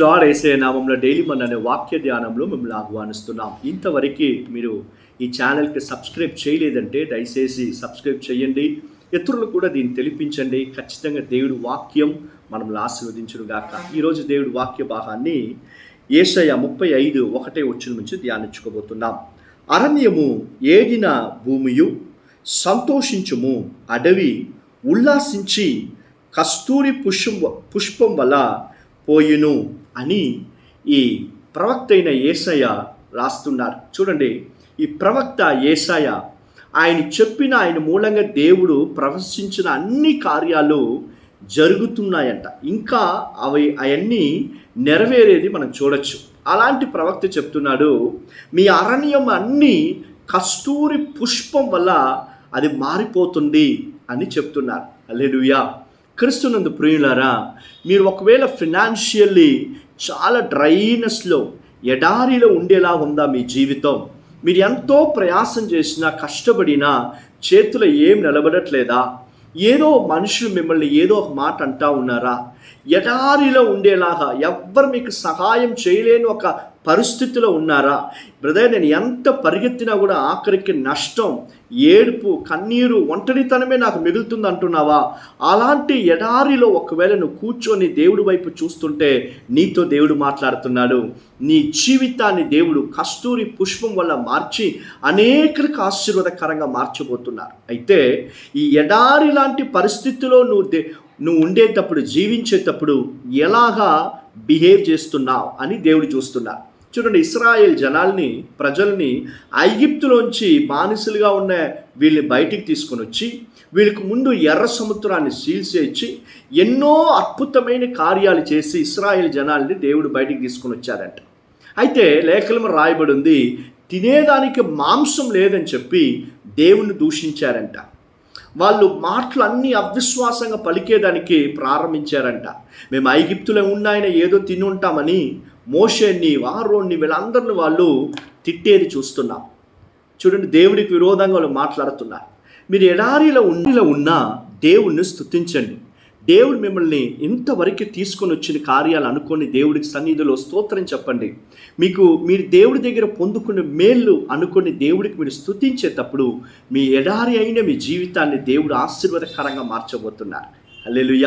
Lord ఏసే నామంలో daily మన అనే వాక్య ధ్యానంలో మిమ్మల్ని ఆహ్వానిస్తున్నాం ఇంతవరకు మీరు ఈ ఛానల్కి సబ్స్క్రైబ్ చేయలేదంటే దయచేసి సబ్స్క్రైబ్ చేయండి. ఇతరులు కూడా దీన్ని తెలిపించండి. ఖచ్చితంగా దేవుడి వాక్యం మనల్ని ఆశీర్వదించును గాక ఈరోజు దేవుడి వాక్య భాగాన్ని ఏసయ ముప్పై ఐదు ఒకటే వచ్చిన నుంచి ధ్యానించుకోబోతున్నాం. అరణ్యము ఏడిన భూమియు సంతోషించుము. అడవి ఉల్లాసించి కస్తూరి పుష్పం పుష్పం వల్ల పోయిను. అని ఈ ప్రవక్త అయిన ఏసయ్య రాస్తున్నారు. చూడండి ఈ ప్రవక్త ఏసయ్య ఆయన చెప్పిన ఆయన మూలంగా దేవుడు ప్రవశించిన అన్ని కార్యాలు జరుగుతున్నాయంట. ఇంకా అవి అవన్నీ నెరవేరేది మనం చూడొచ్చు. అలాంటి ప్రవక్త చెప్తున్నాడు మీ అరణ్యం అన్నీ కస్తూరి పుష్పం వల్ల అది మారిపోతుంది అని చెప్తున్నారు. అల్లెలుయా క్రిస్తునందు ప్రియులారా మీరు ఒకవేళ ఫినాన్షియల్లీ చాలా డ్రైనెస్లో ఎడారిలో ఉండేలా ఉందా మీ జీవితం? మీరు ఎంతో ప్రయాసం చేసినా కష్టపడినా చేతిలో ఏం నిలబడట్లేదా? ఏదో మనుషులు మిమ్మల్ని ఏదో ఒక మాట అంటా ఉన్నారా? ఎడారిలో ఉండేలాగా ఎవ్వరు మీకు సహాయం చేయలేని ఒక పరిస్థితిలో ఉన్నారా? బ్రదర్ నేను ఎంత పరిగెత్తినా కూడా ఆఖరికి నష్టం ఏడుపు కన్నీరు ఒంటరితనమే నాకు మిగులుతుంది అంటున్నావా? అలాంటి ఎడారిలో ఒకవేళ నువ్వు కూర్చొని దేవుడి వైపు చూస్తుంటే నీతో దేవుడు మాట్లాడుతున్నాడు. నీ జీవితాన్ని దేవుడు కస్తూరి పుష్పం వల్ల మార్చి అనేకులకు ఆశీర్వాదకరంగా మార్చబోతున్నారు. అయితే ఈ ఎడారి లాంటి పరిస్థితిలో నువ్వు దే నువ్వు ఉండేటప్పుడు జీవించేటప్పుడు ఎలాగా బిహేవ్ చేస్తున్నావు అని దేవుడు చూస్తున్నా. చూడండి ఇస్రాయేల్ జనాల్ని ప్రజల్ని ఐగిప్తులోంచి బానిసలుగా ఉన్న వీళ్ళని బయటికి తీసుకొని వచ్చి వీళ్ళకి ముందు ఎర్ర సముద్రాన్ని సీల్చేసి ఎన్నో అద్భుతమైన కార్యాలు చేసి ఇస్రాయేల్ జనాల్ని దేవుడు బయటికి తీసుకొని వచ్చారంట అయితే లేఖలం రాయబడి ఉంది తినేదానికి మాంసం లేదని చెప్పి దేవుణ్ణి దూషించారంట. వాళ్ళు మాటలన్నీ అవిశ్వాసంగా పలికేదానికి ప్రారంభించారంట. మేము ఐగిప్తులో ఉన్నాయన ఏదో తిని ఉంటామని మోషేని వారోని వీళ్ళందరిని వాళ్ళు తిట్టేది చూస్తున్నాం చూడండి దేవుడికి విరోధంగా వాళ్ళు మాట్లాడుతున్నారు. మీరు ఎడారిలో ఉండిలో ఉన్నా దేవుణ్ణి స్తుతించండి. దేవుడు మిమ్మల్ని ఇంతవరకు తీసుకొని వచ్చిన కార్యాలు అనుకొని దేవుడికి సన్నిధిలో స్తోత్రం చెప్పండి. మీకు మీరు దేవుడి దగ్గర పొందుకునే మేళ్ళు అనుకొని దేవుడికి మీరు స్తుతించేటప్పుడు మీ ఎడారి అయిన మీ జీవితాన్ని దేవుడు ఆశీర్వాదకరంగా మార్చబోతున్నారు. అల్లెలుయ్య